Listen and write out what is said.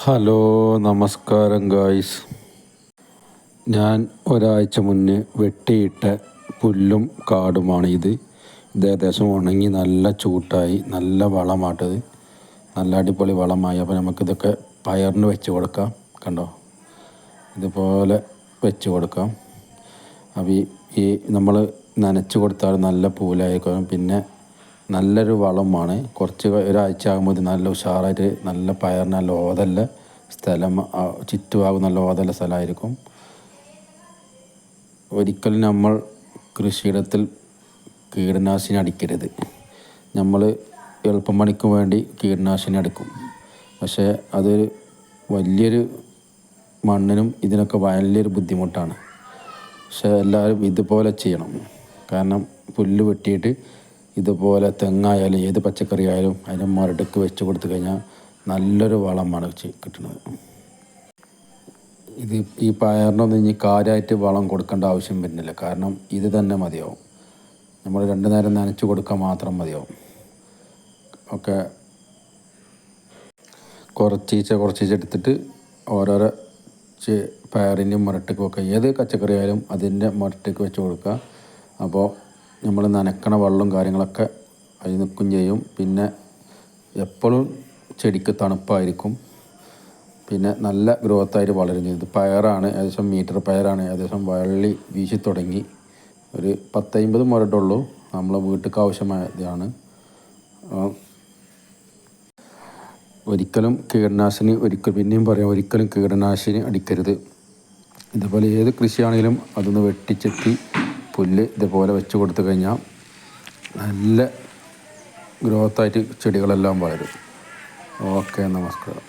Hello നമസ്കാരം guys. ഞാൻ ഒരാഴ്ച മുന്നേ വെട്ടിയിട്ട പുല്ലും കാടുമാണ് ഇത്. ഇത് ഏകദേശം ഉണങ്ങി നല്ല ചൂട്ടായി നല്ല വളമാട്ടത്. നല്ല അടിപൊളി വളമായി. അപ്പോൾ നമുക്കിതൊക്കെ പയറിന് വെച്ച് കൊടുക്കാം. കണ്ടോ? ഇതുപോലെ വെച്ച് കൊടുക്കാം. അപ്പോൾ ഈ നമ്മൾ നനച്ച് കൊടുത്താൽ നല്ല പൂലായിക്കോളും. പിന്നെ നല്ലൊരു വളമാണ് കുറച്ച് ഒരാഴ്ച ആകുമ്പോൾ നല്ല ഉഷാറായിട്ട് നല്ല പയർ നല്ല ഓതല്ല സ്ഥലം ചുറ്റുഭാഗം നല്ല ഓതല്ല സ്ഥലമായിരിക്കും. ഒരിക്കലും നമ്മൾ കൃഷിയിടത്തിൽ കീടനാശിനി അടിക്കരുത്. നമ്മൾ എളുപ്പം പണിക്ക് വേണ്ടി കീടനാശിനി അടിക്കും പക്ഷേ അതൊരു വലിയൊരു മണ്ണിനും ഇതിനൊക്കെ വലിയൊരു ബുദ്ധിമുട്ടാണ്. പക്ഷേ എല്ലാവരും ഇതുപോലെ ചെയ്യണം. കാരണം പുല്ല് വെട്ടിയിട്ട് ഇതുപോലെ തെങ്ങായാലും ഏത് പച്ചക്കറി ആയാലും അതിന്റെ മുരടക്ക് വെച്ച് കൊടുത്തു കഴിഞ്ഞാൽ നല്ലൊരു വളമാണ് കിട്ടുന്നത്. ഇത് ഈ പയറിനൊന്നും ഇനി കാര്യമായിട്ട് വളം കൊടുക്കേണ്ട ആവശ്യം വരുന്നില്ല. കാരണം ഇത് തന്നെ മതിയാവും. നമ്മൾ രണ്ട് നേരം നനച്ച് കൊടുക്കാൻ മാത്രം മതിയാവും. ഒക്കെ കുറച്ചീച്ച കുറച്ചീച്ച എടുത്തിട്ട് ഓരോരോ പയറിന്റെയും മുരട്ടയ്ക്കും ഒക്കെ ഏത് പച്ചക്കറി ആയാലും അതിന്റെ മുരട്ടയ്ക്ക് വെച്ച് കൊടുക്കുക. അപ്പോൾ നമ്മൾ നനക്കണ വെള്ളവും കാര്യങ്ങളൊക്കെ അതിൽ നിൽക്കും ചെയ്യും. പിന്നെ എപ്പോഴും ചെടിക്ക് തണുപ്പായിരിക്കും. പിന്നെ നല്ല ഗ്രോത്തായിട്ട് വളരും ചെയ്തു പയറാണ് ഏകദേശം മീറ്റർ പയറാണ് ഏകദേശം വള്ളി വീശി തുടങ്ങി. ഒരു പത്തമ്പത് മുരട്ടുള്ളൂ നമ്മളെ വീട്ടിലേക്ക് ആവശ്യമായതാണ്. ഒരിക്കലും കീടനാശിനി ഒരിക്കൽ പിന്നെയും പറയാം ഒരിക്കലും കീടനാശിനി അടിക്കരുത്. ഇതുപോലെ ഏത് കൃഷിയാണെങ്കിലും അതൊന്ന് വെട്ടിച്ചെത്തി പുല്ല് ഇതുപോലെ വെച്ച് കൊടുത്തു കഴിഞ്ഞാൽ നല്ല ഗ്രോത്തായിട്ട് ചെടികളെല്ലാം വളരും. ഓക്കെ നമസ്കാരം.